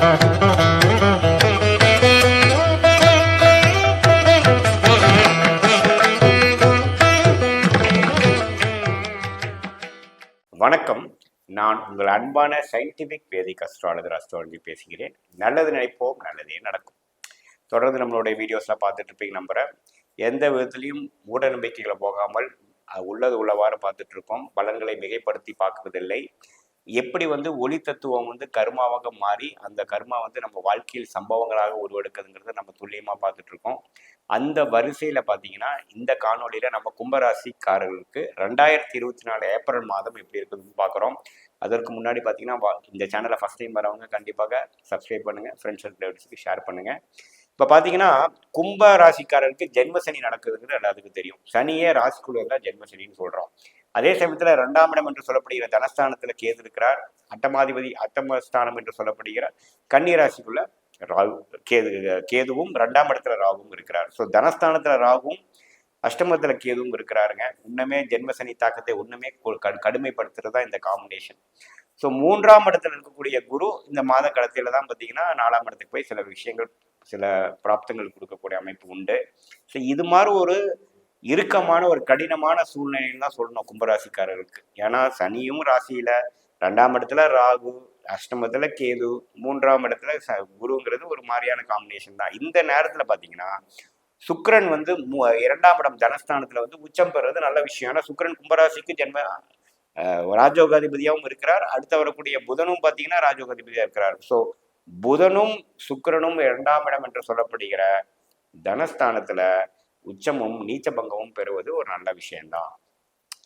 வணக்கம். நான் உங்கள் அன்பான சயின்டிபிக் வேதிக் அஸ்ட்ராலஜர் அஸ்ட்ராலஜி பேசுகிறேன். நல்லது நினைப்போம் நல்லதே நடக்கும். தொடர்ந்து நம்மளுடைய வீடியோஸில் பார்த்துட்டு இருப்பீங்க நம்புகிறேன் எந்த விதத்துலையும் மூட நம்பிக்கைகளை போகாமல் உள்ளது உள்ளவாறு பார்த்துட்ருக்கோம் பலன்களை மிகைப்படுத்தி பார்க்குவதில்லை. எப்படி வந்து ஒளி தத்துவம் வந்து கர்மாவாக மாறி அந்த கர்மா வந்து நம்ம வாழ்க்கையில் சம்பவங்களாக உருவெடுக்குதுங்கிறத நம்ம துல்லியமாக பார்த்துட்டு இருக்கோம். அந்த வரிசையில் பார்த்தீங்கன்னா இந்த காணொளியில் நம்ம கும்பராசிக்காரர்களுக்கு ரெண்டாயிரத்தி இருபத்தி நாலு ஏப்ரல் மாதம் எப்படி இருக்குதுன்னு பார்க்குறோம். அதற்கு முன்னாடி பார்த்தீங்கன்னா இந்த சேனலை ஃபஸ்ட் டைம் வரவங்க கண்டிப்பாக சப்ஸ்கிரைப் பண்ணுங்கள் ஃப்ரெண்ட்ஸ் அண்ட் ரிலேட்டிவ்ஸ்க்கு ஷேர் பண்ணுங்கள் இப்போ பார்த்தீங்கன்னா கும்ப ராசிக்காரருக்கு ஜென்ம சனி நடக்குதுங்கிறது எல்லாத்துக்கும் தெரியும். சனியே ராசிக்குள்ள தான் ஜென்ம சனின்னு சொல்கிறோம் அதே சமயத்தில் ரெண்டாம் இடம் என்று சொல்லப்படுகிற தனஸ்தானத்தில் கேது இருக்கிறார். அட்டமாதிபதி அட்டமஸ்தானம் என்று சொல்லப்படுகிற கன்னிராசிக்குள்ள ராகு கேது கேதுவும் ரெண்டாம் இடத்துல ராகுவும் இருக்கிறார். ஸோ தனஸ்தானத்தில் ராகுவும் அஷ்டமத்தில் கேதுவும் இருக்கிறாருங்க. இன்னுமே ஜென்மசனி தாக்கத்தை ஒன்றுமே கடுமைப்படுத்துறது தான் இந்த காம்பினேஷன் ஸோ மூன்றாம் இடத்துல இருக்கக்கூடிய குரு இந்த மாத காலத்தில் தான் பார்த்தீங்கன்னா நாலாம் இடத்துக்கு போய் சில விஷயங்கள் சில பிராப்தங்கள் கொடுக்கக்கூடிய அமைப்பு உண்டு. ஸோ இது மாதிரி ஒரு இறுக்கமான ஒரு கடினமான சூழ்நிலைன்னு தான் சொல்லணும் கும்பராசிக்காரர்களுக்கு. ஏன்னா சனியும் ராசியில ரெண்டாம் இடத்துல ராகு அஷ்டமத்துல கேது மூன்றாம் இடத்துல ச- குருங்கிறது ஒரு மாதிரியான காம்பினேஷன் தான். இந்த நேரத்துல பாத்தீங்கன்னா சுக்கரன் வந்து மு- இரண்டாம் இடம் தனஸ்தானத்துல வந்து உச்சம் பெறுறது நல்ல விஷயம். ஏன்னா சுக்கரன் கும்பராசிக்கு ஜென்ம ராஜோகாதிபதியாகவும் இருக்கிறார். அடுத்து வரக்கூடிய புதனும் பார்த்தீங்கன்னா ராஜோகாதிபதியாக இருக்கிறார். ஸோ புதனும் சுக்கரனும் இரண்டாம் இடம் என்று சொல்லப்படுகிற தனஸ்தானத்துல உச்சமும் நீச்ச பங்கமும் பெறுவது ஒரு நல்ல விஷயம்தான்.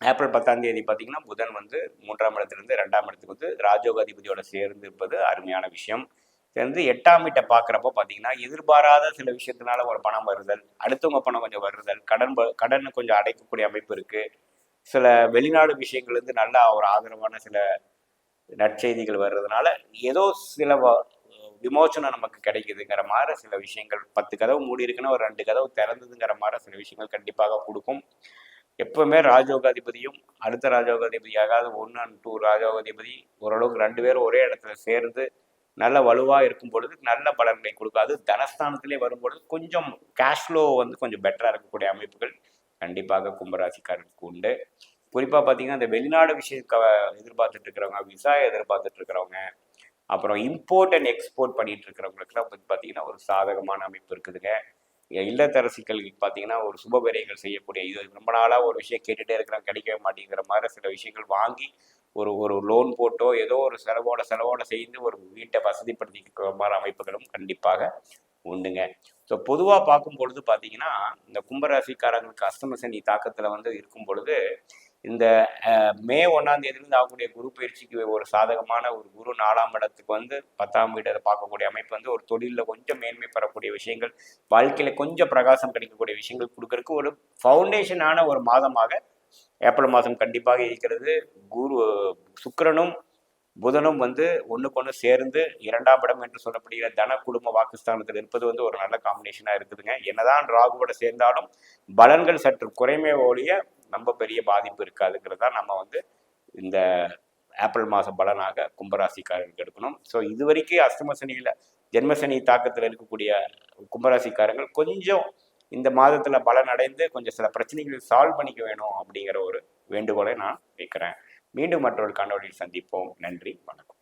ஏப்ரல் பத்தாம் தேதி பார்த்தீங்கன்னா புதன் வந்து மூன்றாம் இடத்துலேருந்து ரெண்டாம் இடத்துக்கு வந்து ராஜயோகாதிபதியோட சேர்ந்து இருப்பது அருமையான விஷயம். சேர்ந்து எட்டாம் வீட்டை பார்க்குறப்போ பார்த்தீங்கன்னா எதிர்பாராத சில விஷயத்தினால ஒரு பணம் வருதல் அடுத்தவங்க பணம் கொஞ்சம் வருதல் கடன் ப- கடனை கொஞ்சம் அடைக்கக்கூடிய அமைப்பு இருக்குது சில வெளிநாடு விஷயங்கள் வந்து நல்ல ஒரு ஆதரவான சில நற்செய்திகள் வர்றதுனால ஏதோ சில விமோசனம் நமக்கு கிடைக்குதுங்கிற மாதிரி சில விஷயங்கள் பத்து கதவு மூடி இருக்குன்னா ஒரு ரெண்டு கதவு திறந்ததுங்கிற மாதிரி சில விஷயங்கள் கண்டிப்பாக கொடுக்கும். எப்பவுமே ராஜோகாதிபதியும் அடுத்த ராஜயோகாதிபதியாகாது ஒன்று அண்ட் டூ ராஜோகாதிபதி ஓரளவுக்கு ரெண்டு பேரும் ஒரே இடத்துல சேர்ந்து நல்ல வலுவாக இருக்கும் பொழுது நல்ல பலன்களை கொடுக்காது தனஸ்தானத்திலே வரும்பொழுது கொஞ்சம் கேஷ் ஃப்ளோ வந்து கொஞ்சம் பெட்டராக இருக்கக்கூடிய அமைப்புகள் கண்டிப்பாக கும்பராசிக்காரருக்கு உண்டு. குறிப்பாக பார்த்தீங்கன்னா இந்த வெளிநாடு விஷயம் க- எதிர்பார்த்துட்டு இருக்கிறவங்க விசா எதிர்பார்த்துட்டு இருக்கிறவங்க அப்புறம் இம்போர்ட் அண்ட் எக்ஸ்போர்ட் பண்ணிட்டு இருக்கிறவங்களுக்குலாம் வந்து பார்த்தீங்கன்னா ஒரு சாதகமான அமைப்பு இருக்குதுங்க. இல்லத்தரசிகளுக்கு பார்த்தீங்கன்னா ஒரு சுப செய்யக்கூடிய இது ரொம்ப நாளாக ஒரு விஷயம் கேட்டுட்டே இருக்கிறோம் கிடைக்கவே மாட்டேங்கிற மாதிரி சில விஷயங்கள் வாங்கி ஒரு ஒரு லோன் போட்டோ ஏதோ ஒரு செலவோட செலவோட செய்து ஒரு வீட்டை வசதிப்படுத்திக்கிற மாதிரி அமைப்புகளும் கண்டிப்பாக உண்டுங்க. ஸோ பொதுவாக பார்க்கும் பொழுது பார்த்தீங்கன்னா இந்த கும்பராசிக்காரங்களுக்கு அஸ்தம சனி தாக்கத்தில் வந்து இருக்கும் பொழுது இந்த மே ஒன்றாம் தேதியிலிருந்து ஆகக்கூடிய குரு பயிற்சிக்கு ஒரு சாதகமான ஒரு குரு நாலாம் இடத்துக்கு வந்து பத்தாம் வீடு பார்க்கக்கூடிய அமைப்பு வந்து ஒரு தொழிலில் கொஞ்சம் மேன்மை பெறக்கூடிய விஷயங்கள் வாழ்க்கையில் கொஞ்சம் பிரகாசம் கிடைக்கக்கூடிய விஷயங்கள் கொடுக்கறதுக்கு ஒரு ஃபவுண்டேஷனான ஒரு மாதமாக ஏப்ரல் மாதம் கண்டிப்பாக இருக்கிறது. குரு சுக்கரனும் புதனும் வந்து ஒன்றுக்கொன்று ஒன்று சேர்ந்து இரண்டாம் இடம் என்று சொல்லப்படுகிற தன குடும்ப வாக்குஸ்தானத்தில் இருப்பது வந்து ஒரு நல்ல காம்பினேஷனாக இருக்குதுங்க. என்னதான் ராகுவோட சேர்ந்தாலும் பலன்கள் சற்று குறைமே ஒழிய ரொம்ப பெரிய பாதிப்பு இருக்காதுங்கிறது தான் நம்ம வந்து இந்த ஏப்ரல் மாதம் பலனாக கும்பராசிக்காரர்களுக்கு எடுக்கணும். ஸோ இது வரைக்கும் அஷ்டம சனியில் ஜென்மசனி தாக்கத்தில் இருக்கக்கூடிய கும்பராசிக்காரங்கள் கொஞ்சம் இந்த மாதத்தில் பலன் அடைந்து கொஞ்சம் சில பிரச்சனைகளை சால்வ் பண்ணிக்க வேணும் அப்படிங்கிற ஒரு வேண்டுகோளை நான் வைக்கிறேன். மீண்டும் மற்றொரு கண்டோடியில் சந்திப்போம். நன்றி வணக்கம்.